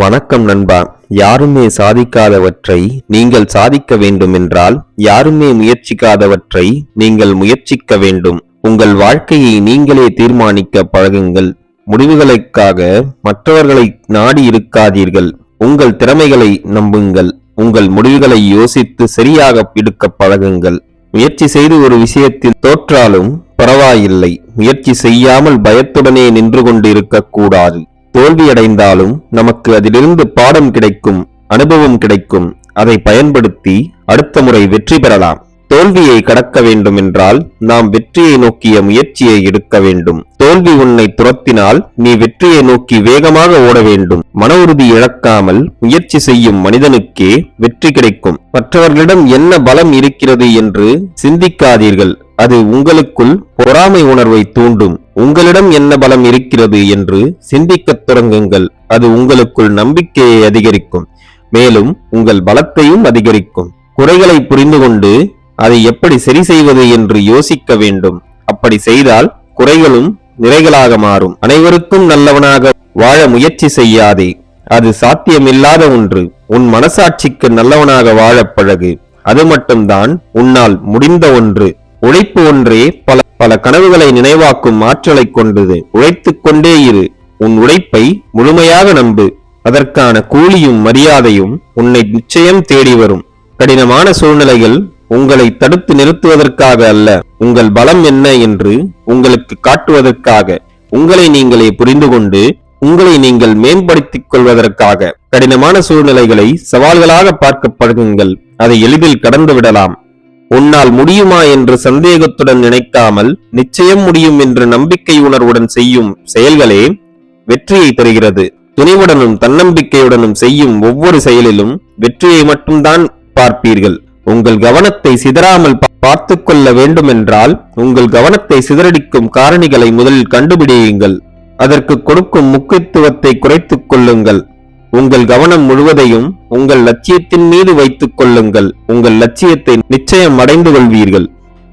வணக்கம் நண்பா. யாருமே சாதிக்காதவற்றை நீங்கள் சாதிக்க வேண்டும் என்றால் யாருமே முயற்சிக்காதவற்றை நீங்கள் முயற்சிக்க வேண்டும். உங்கள் வாழ்க்கையை நீங்களே தீர்மானிக்க பழகுங்கள். முடிவுகளுக்காக மற்றவர்களை நாடி இருக்காதீர்கள். உங்கள் திறமைகளை நம்புங்கள். உங்கள் முடிவுகளை யோசித்து சரியாக எடுக்க பழகுங்கள். முயற்சி செய்து ஒரு விஷயத்தில் தோற்றாலும் பரவாயில்லை. முயற்சி செய்யாமல் பயத்துடனே நின்று கொண்டிருக்க கூடாது தோல்வியடைந்தாலும் நமக்கு அதிலிருந்து பாடம் கிடைக்கும் அனுபவம் கிடைக்கும். அதை பயன்படுத்தி அடுத்த முறை வெற்றி பெறலாம். தோல்வியை கடக்க வேண்டும் என்றால் நாம் வெற்றியை நோக்கிய முயற்சியை எடுக்க வேண்டும். தோல்வி உன்னை துரத்தினால் நீ வெற்றியை நோக்கி வேகமாக ஓட வேண்டும். மன உறுதி இழக்காமல் முயற்சி செய்யும் மனிதனுக்கே வெற்றி கிடைக்கும். மற்றவர்களிடம் என்ன பலம் இருக்கிறது என்று சிந்திக்காதீர்கள். அது உங்களுக்குள் பொறாமை உணர்வை தூண்டும். உங்களிடம் என்ன பலம் இருக்கிறது என்று சிந்திக்கத் தொடங்குங்கள். அது உங்களுக்குள் நம்பிக்கையை அதிகரிக்கும். மேலும் உங்கள் பலத்தையும் அதிகரிக்கும். குறைகளை புரிந்து கொண்டு அதை எப்படி சரி செய்வது என்று யோசிக்க வேண்டும். அப்படி செய்தால் குறைகளும் நிறைகளாக மாறும். அனைவருக்கும் நல்லவனாக வாழ முயற்சி செய்யாதே. அது சாத்தியமில்லாத ஒன்று. உன் மனசாட்சிக்கு நல்லவனாக வாழப் பழகு. அது மட்டும்தான் உன்னால் முடிந்த ஒன்று. உழைப்பு ஒன்றே பல பல கனவுகளை நினைவாக்கும் ஆற்றலை கொண்டது. உழைத்துக் கொண்டே இரு. உன் உழைப்பை முழுமையாக நம்பு. அதற்கான கூலியும் மரியாதையும் உன்னை நிச்சயம் தேடி வரும். கடினமான சூழ்நிலைகள் உங்களை தடுத்து நிறுத்துவதற்காக அல்ல. உங்கள் பலம் என்ன என்று உங்களுக்கு காட்டுவதற்காக. உங்களை நீங்களே புரிந்து கொண்டு உங்களை நீங்கள் மேம்படுத்திக் கொள்வதற்காக. கடினமான சூழ்நிலைகளை சவால்களாக பார்க்க பழகுங்கள். அதை எளிதில் கடந்து விடலாம். உன்னால் முடியுமா என்று சந்தேகத்துடன் நினைக்காமல் நிச்சயம் முடியும் என்று நம்பிக்கை உணர்வுடன் செய்யும் செயல்களே வெற்றியை தருகிறது. துணிவுடனும் தன்னம்பிக்கையுடனும் செய்யும் ஒவ்வொரு செயலிலும் வெற்றியை மட்டும்தான் பார்ப்பீர்கள். உங்கள் கவனத்தை சிதறாமல் பார்த்து கொள்ள வேண்டுமென்றால் உங்கள் கவனத்தை சிதறடிக்கும் காரணிகளை முதலில் கண்டுபிடியுங்கள். அதற்கு கொடுக்கும் முக்கியத்துவத்தை குறைத்துக் கொள்ளுங்கள். உங்கள் கவனம் முழுவதையும் உங்கள் லட்சியத்தின் மீது வைத்துக் கொள்ளுங்கள். உங்கள் லட்சியத்தை நிச்சயம் அடைந்து கொள்வீர்கள்.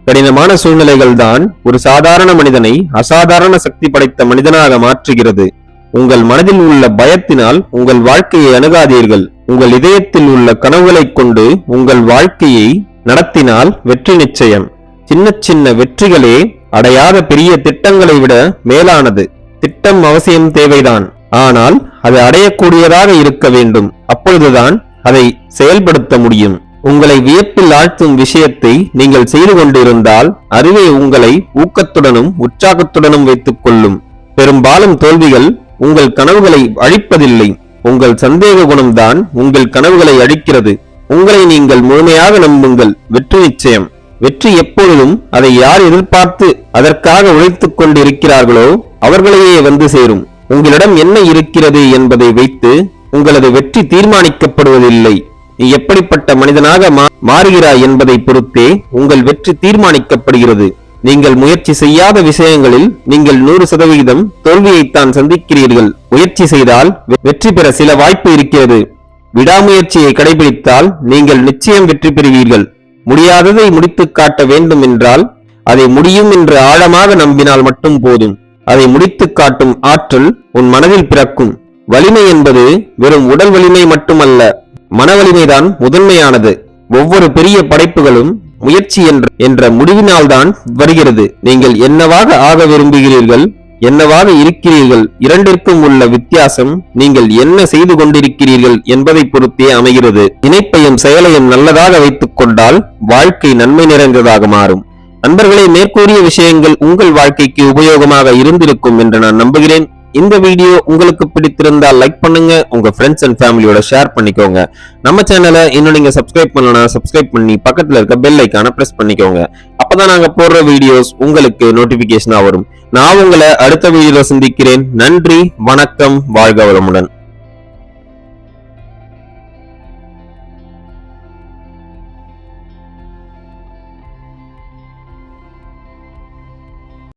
கடினமான சூழ்நிலைகள் தான் ஒரு சாதாரண மனிதனை அசாதாரண சக்தி படைத்த மனிதனாக மாற்றுகிறது. உங்கள் மனதில் உள்ள பயத்தினால் உங்கள் வாழ்க்கையை அணுகாதீர்கள். உங்கள் இதயத்தில் உள்ள கனவுகளைக் கொண்டு உங்கள் வாழ்க்கையை நடத்தினால் வெற்றி நிச்சயம். சின்ன சின்ன வெற்றிகளே அடையாத பெரிய திட்டங்களை விட மேலானது. திட்டம் அவசியம் தேவைதான். ஆனால் அது அடையக்கூடியதாக இருக்க வேண்டும். அப்பொழுதுதான் அதை செயல்படுத்த முடியும். உங்களை வியப்பில் ஆழ்த்தும் விஷயத்தை நீங்கள் செய்து கொண்டிருந்தால் அறிவை உங்களை ஊக்கத்துடனும் உற்சாகத்துடனும் வைத்துக் கொள்ளும். பெரும்பாலும் தோல்விகள் உங்கள் கனவுகளை அழிப்பதில்லை. உங்கள் சந்தேக குணம்தான் உங்கள் கனவுகளை அழிக்கிறது. உங்களை நீங்கள் முழுமையாக நம்புங்கள். வெற்றி நிச்சயம். வெற்றி எப்பொழுதும் அதை யார் எதிர்பார்த்து அதற்காக உழைத்துக் கொண்டிருக்கிறார்களோ அவர்களையே வந்து சேரும். உங்களிடம் என்ன இருக்கிறது என்பதை வைத்து உங்களது வெற்றி தீர்மானிக்கப்படுவதில்லை. நீ எப்படிப்பட்ட மனிதனாக மாறுகிறாய் என்பதை பொறுத்தே உங்கள் வெற்றி தீர்மானிக்கப்படுகிறது. நீங்கள் முயற்சி செய்யாத விஷயங்களில் நீங்கள் நூறு சதவிகிதம் தோல்வியைத்தான் சந்திக்கிறீர்கள். முயற்சி செய்தால் வெற்றி பெற சில வாய்ப்பு இருக்கிறது. விடாமுயற்சியை கடைபிடித்தால் நீங்கள் நிச்சயம் வெற்றி பெறுவீர்கள். முடியாததை முடித்துக் காட்ட வேண்டும் என்றால் அதை முடியும் என்று ஆழமாக நம்பினால் மட்டும் போதும். அதை முடித்துக் காட்டும் ஆற்றல் உன் மனதில் பிறக்கும். வலிமை என்பது வெறும் உடல் வலிமை மட்டுமல்ல மன வலிமைதான் முதன்மையானது. ஒவ்வொரு பெரிய படைப்புகளும் முயற்சி என்ற என்ற முடிவினால்தான் வருகிறது. நீங்கள் என்னவாக ஆக விரும்புகிறீர்கள் என்னவாக இருக்கிறீர்கள் இரண்டிற்கும் உள்ள வித்தியாசம் நீங்கள் என்ன செய்து கொண்டிருக்கிறீர்கள் என்பதை பொறுத்தே அமைகிறது. இணைப்பையும் செயலையும் நல்லதாக வைத்துக் கொண்டால் வாழ்க்கை நன்மை நிறைந்ததாக மாறும். நண்பர்களே மேற்கூறிய விஷயங்கள் உங்கள் வாழ்க்கைக்கு உபயோகமாக இருந்திருக்கும் என்று நான் நம்புகிறேன். இந்த வீடியோ உங்களுக்கு பிடித்திருந்தால் லைக் பண்ணுங்க. உங்க ஃப்ரெண்ட்ஸ் அண்ட் ஃபேமிலியோட ஷேர் பண்ணிக்கோங்க. நம்ம சேனலை இன்னும் நீங்க சப்ஸ்கிரைப் பண்ணலனா சப்ஸ்கிரைப் பண்ணி பக்கத்துல இருக்க பெல் ஐக்கான பிரஸ் பண்ணிக்கோங்க. அப்பதான் நாங்க போடுற வீடியோஸ் உங்களுக்கு நோட்டிபிகேஷனா வரும். நான் உங்களை அடுத்த வீடியோல சந்திக்கிறேன். நன்றி வணக்கம் வாழ்க வளமுடன்.